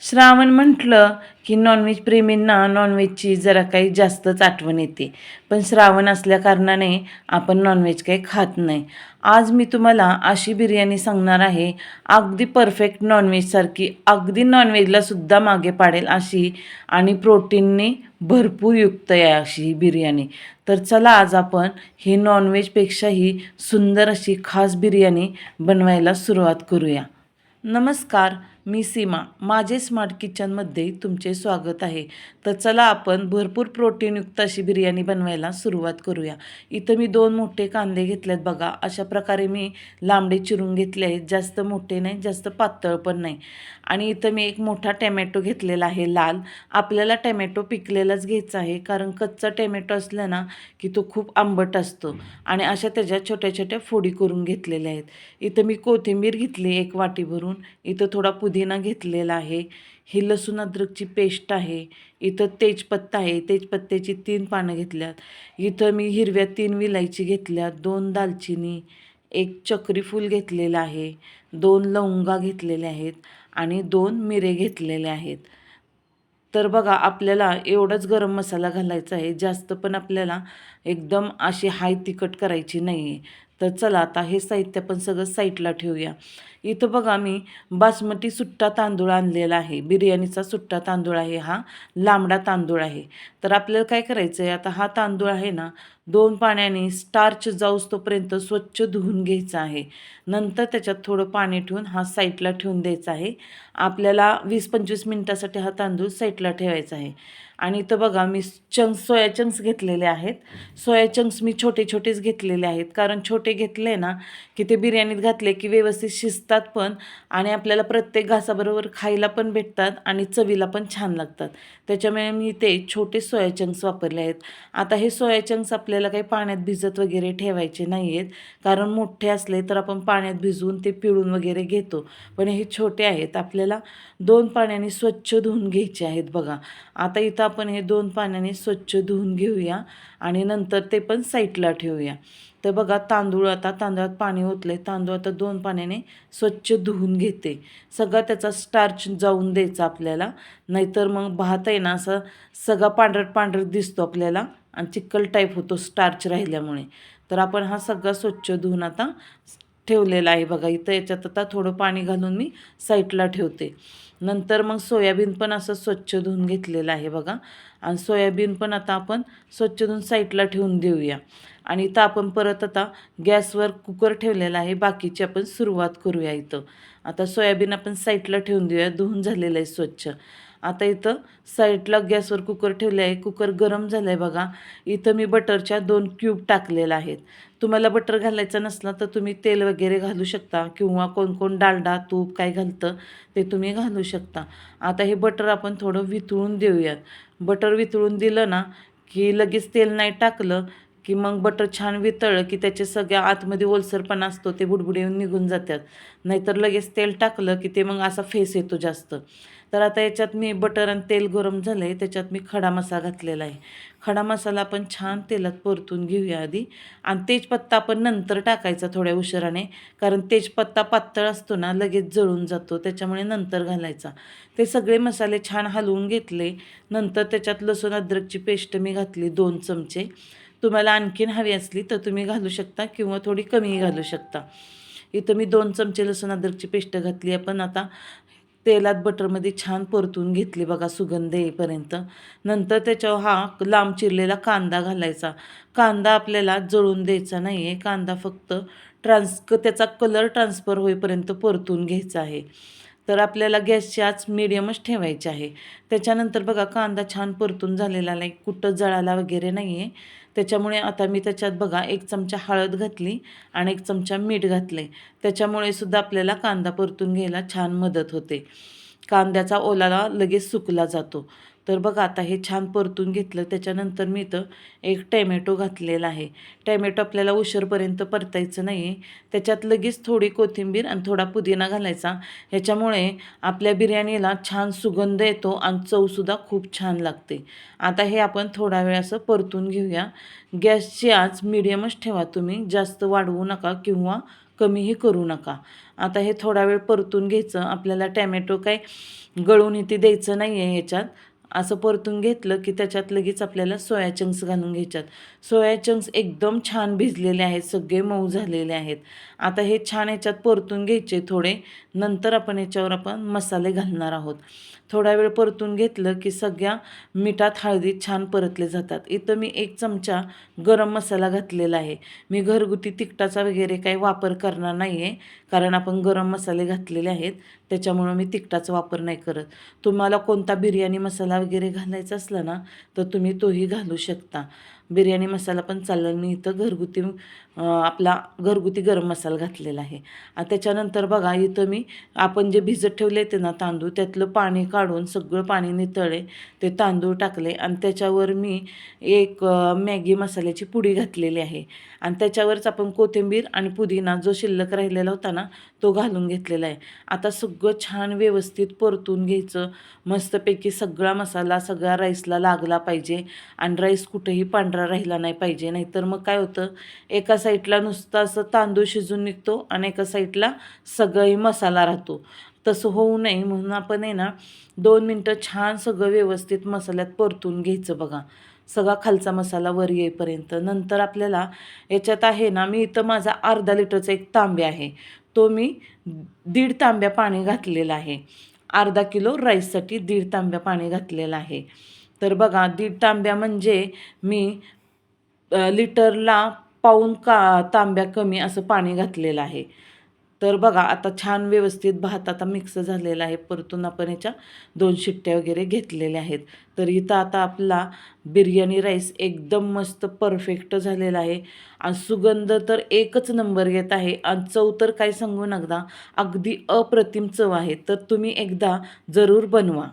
श्रावण म्हटलं की नॉनव्हेज प्रेमींना नॉनव्हेजची जरा काही जास्तच आठवण येते. पण श्रावण असल्या कारणाने आपण नॉनव्हेज काही खात नाही. आज मी तुम्हाला अशी बिर्याणी सांगणार आहे. अगदी परफेक्ट नॉनव्हेजसारखी अगदी नॉनव्हेजला सुद्धा मागे पाडेल अशी आणि प्रोटीनने भरपूर युक्त आहे अशी ही बिर्याणी. तर चला आज आपण ही नॉनव्हेजपेक्षाही सुंदर अशी खास बिर्याणी बनवायला सुरुवात करूया. नमस्कार मी सीमा माझे स्मार्ट किचनमध्ये तुमचे स्वागत आहे. तर चला आपण भरपूर प्रोटीनयुक्त अशी बिर्याणी बनवायला सुरुवात करूया. इथं मी दोन मोठे कांदे घेतलेत बघा. अशा प्रकारे मी लांबडे चिरून घेतले आहेत. जास्त मोठे नाही जास्त पातळ पण नाही. आणि इथं मी एक मोठा टॅमॅटो घेतलेला आहे लाल. आपल्याला टॅमॅटो पिकलेलाच घ्यायचा आहे. कारण कच्चा टॅमॅटो असला ना की तो खूप आंबट असतो. आणि अशा त्याच्या छोट्या छोट्या फोडी करून घेतलेल्या आहेत. इथं मी कोथिंबीर घेतली एक वाटी भरून इथं थोडा पुदी पुदिना घेतलेला आहे. ही लसूण अद्रकची पेस्ट आहे. इथं तेजपत्ता आहे. तेजपत्त्याची तीन पानं घेतल्यात. इथं मी हिरव्या तीन विलायची घेतल्यात. दोन दालचिनी एक चक्री फूल घेतलेलं आहे. दोन लवंगा घेतलेल्या आहेत आणि दोन मिरे घेतलेले आहेत. तर बघा आपल्याला एवढंच गरम मसाला घालायचा आहे. जास्त पण आपल्याला एकदम अशी हाय तिखट करायची नाही आहे तर चला आता हे साहित्य पण सगळं साईडला ठेवूया. इथं बघा मी बासमती सुट्टा तांदूळ आणलेला आहे. बिर्याणीचा सुट्टा तांदूळ आहे हा. लांबडा तांदूळ आहे. तर आपल्याला काय करायचं आहे आता हा तांदूळ आहे ना दोन पाण्याने स्टार्च जाऊस तोपर्यंत स्वच्छ धुवून घ्यायचा आहे. नंतर त्याच्यात थोडं पाणी ठेवून हा साईडला ठेवून द्यायचा आहे. आपल्याला वीस पंचवीस मिनटासाठी हा तांदूळ साईडला ठेवायचा आहे. आणि इथं बघा मी चंक्स सोया चंक्स घेतलेले आहेत. सोया चंक्स मी छोटे छोटेच घेतलेले आहेत. कारण छोटे घेतले ना की ते बिर्याणीत घातले की व्यवस्थित शिजतात पण आणि आपल्याला प्रत्येक घासाबरोबर खायला पण भेटतात आणि चवीला पण छान लागतात. त्याच्यामुळे मी ते छोटे सोया चंक्स वापरले आहेत. आता हे सोया चंक्स आपल्याला काही पाण्यात भिजत वगैरे ठेवायचे नाही आहेत कारण मोठे असले तर आपण पाण्यात भिजवून ते पिळून वगैरे घेतो. पण हे छोटे आहेत. आपल्याला दोन पाण्याने स्वच्छ धुवून घ्यायचे आहेत बघा. आता इथं आपण हे दोन पाण्याने स्वच्छ धुवून घेऊया आणि नंतर ते पण साईडला ठेवूया. तर बघा तांदूळ आता तांदळात पाणी ओतले तांदूळ आता दोन पाण्याने स्वच्छ धुवून घेते. सगळा त्याचा स्टार्च जाऊन द्यायचा आपल्याला. नाहीतर मग भात आहे ना असं सगळा पांढरट पांढरट दिसतो आपल्याला आणि चिक्कल टाईप होतो स्टार्च राहिल्यामुळे. तर आपण हा सगळा स्वच्छ धुवून आता ठेवलेलं आहे. बघा इथं याच्यात आता थोडं पाणी घालून मी साईडला ठेवते. नंतर मग सोयाबीन पण असं स्वच्छ धुवून घेतलेलं आहे बघा. आणि सोयाबीन पण आता आपण स्वच्छ धुवून साईडला ठेवून देऊया. आणि इथं आपण परत आता गॅसवर कुकर ठेवलेला आहे. बाकीची आपण सुरुवात करूया इथं. आता सोयाबीन आपण साईडला ठेवून देऊया. धुवून झालेलं आहे स्वच्छ. आता इथं साईडला गॅसवर कुकर ठेवले आहे. कुकर गरम झालं आहे बघा. इथं मी बटरच्या दोन क्यूब टाकलेल्या आहेत. तुम्हाला बटर घालायचं नसला तर तुम्ही तेल वगैरे घालू शकता किंवा कोण कोण डालडा तूप काय घालतं ते तुम्ही घालू शकता. आता हे बटर आपण थोडं वितळून देऊयात. बटर वितळून दिलं ना की लगेच तेल नाही टाकलं की मग बटर छान वितळलं की त्याचे सगळ्या आतमध्ये ओलसरपणा असतो ते बुडबुडे येऊन निघून जातात. नाहीतर लगेच तेल टाकलं की ते मग असा फेस येतो जास्त. तर आता याच्यात मी बटर आणि तेल गरम झालं आहे त्याच्यात मी खडा मसा घातलेला आहे. खडा मसाला आपण छान तेलात परतून घेऊया आधी. आणि तेजपत्ता आपण नंतर टाकायचा थोड्या उशिराने कारण तेजपत्ता पातळ असतो ना लगेच जळून जातो त्याच्यामुळे नंतर घालायचा. ते सगळे मसाले छान हलवून घेतले. नंतर त्याच्यात लसूण अद्रकची पेस्ट मी घातली दोन चमचे. तुम्हाला आणखीन हवी असली तर तुम्ही घालू शकता किंवा थोडी कमीही घालू शकता. इथं मी दोन चमचे लसूण अद्रकची पेस्ट घातली आहे. पण आता तेलात बटरमध्ये छान परतून घेतली बघा सुगंध येईपर्यंत. नंतर त्याच्यावर हा लांब चिरलेला कांदा घालायचा. कांदा आपल्याला जळून द्यायचा नाही आहे कांदा फक्त ट्रान्स क त्याचा कलर ट्रान्सफर होईपर्यंत परतून घ्यायचा आहे. तर आपल्याला गॅसची आज मिडियमच ठेवायची आहे. त्याच्यानंतर बघा कांदा छान परतून झालेला नाही. कुठं जळाला वगैरे नाही आहे त्याच्यामुळे आता मी त्याच्यात बघा एक चमचा हळद घातली आणि एक चमचा मीठ घातले त्याच्यामुळे सुद्धा आपल्याला कांदा परतून घ्यायला छान मदत होते. कांद्याचा ओलाला लगेच सुकला जातो. तर बघा आता हे छान परतून घेतलं त्याच्यानंतर मी इथं एक टॅमॅटो घातलेला आहे. टॅमॅटो आपल्याला उशीरपर्यंत परतायचं नाही आहे. त्याच्यात लगेच थोडी कोथिंबीर आणि थोडा पुदिना घालायचा. ह्याच्यामुळे आपल्या बिर्याणीला छान सुगंध येतो आणि चवसुद्धा खूप छान लागते. आता हे आपण थोडा वेळ असं परतून घेऊया. गॅसची आज मिडियमच ठेवा तुम्ही. जास्त वाढवू नका किंवा कमीही करू नका. आता हे थोडा वेळ परतून घ्यायचं. आपल्याला टॅमॅटो काय गळून इथे द्यायचं नाही आहे ह्याच्यात. असं परतून घेतलं की त्याच्यात लगेच आपल्याला सोया चंक्स घालून घ्यायच्यात. सोया चंक्स एकदम छान भिजलेले आहेत सगळे मऊ झालेले आहेत. आता हे छान याच्यात परतून घ्यायचे थोडे. नंतर आपण याच्यावर आपण मसाले घालणार आहोत. थोडा वेळ परतून घेतलं की सगळ्या मिठात हळदी छान परतले जातात. इथं मी एक चमचा गरम मसाला घातलेला आहे. मी घरगुती तिखटाचा वगैरे काही वापर करणार नाही आहे कारण आपण गरम मसाले घातलेले आहेत त्याच्यामुळं मी तिखटाचा वापर नाही करत. तुम्हाला कोणता बिर्याणी मसाला वगैरे घालायचा असला ना तर तुम्ही तोही घालू शकता. बिर्याणी मसाला पण चालला. मी इथं घरगुती आपला घरगुती गरम मसाला घातलेला आहे. आणि त्याच्यानंतर बघा इथं मी आपण जे भिजत ठेवले ते ना तांदूळ त्यातलं पाणी काढून सगळं पाणी नितळे ते तांदूळ टाकले. आणि त्याच्यावर मी एक मॅगी मसाल्याची पुडी घातलेली आहे. आणि त्याच्यावरच आपण कोथिंबीर आणि पुदिना जो शिल्लक राहिलेला होता ना तो घालून घेतलेला आहे. आता सगळं छान व्यवस्थित परतून घ्यायचं. मस्तपैकी सगळा मसाला सगळा राईसला लागला पाहिजे. आणि राईस कुठेही पांढरा राहिला नाही पाहिजे. नाहीतर मग काय होतं? एका साईडला नुसतं असं तांदूळ शिजून निघतो आणि एका साईडला सगळी मसाला राहतो. तसं होऊ नये म्हणून आपण आहे ना दोन मिनटं छान सगळं व्यवस्थित मसाल्यात परतून घ्यायचं बघा. सगळा खालचा मसाला वर येईपर्यंत. नंतर आपल्याला याच्यात आहे ना मी इथं माझा अर्धा लिटरचा एक तांब्या आहे. तो मी दीड तांब्या पाणी घातलेला आहे. अर्धा किलो राईससाठी दीड तांब्या पाणी घातलेलं आहे. तर बघा दीड तांब्या म्हणजे मी लिटरला पाऊन का तांब्या कमी असं पाणी घातलेलं आहे. तर बघा आता छान व्यवस्थित भात आता मिक्स झालेला आहे परतून आपण याच्या दोन शिट्ट्या वगैरे घेतलेल्या आहेत. तर इथं आता आपला बिर्याणी राईस एकदम मस्त परफेक्ट झालेला आहे. आणि सुगंध तर एकच नंबर येत आहे. आणि चव तर काय सांगू नका अगदी अप्रतिम चव आहे. तर तुम्ही एकदा जरूर बनवा.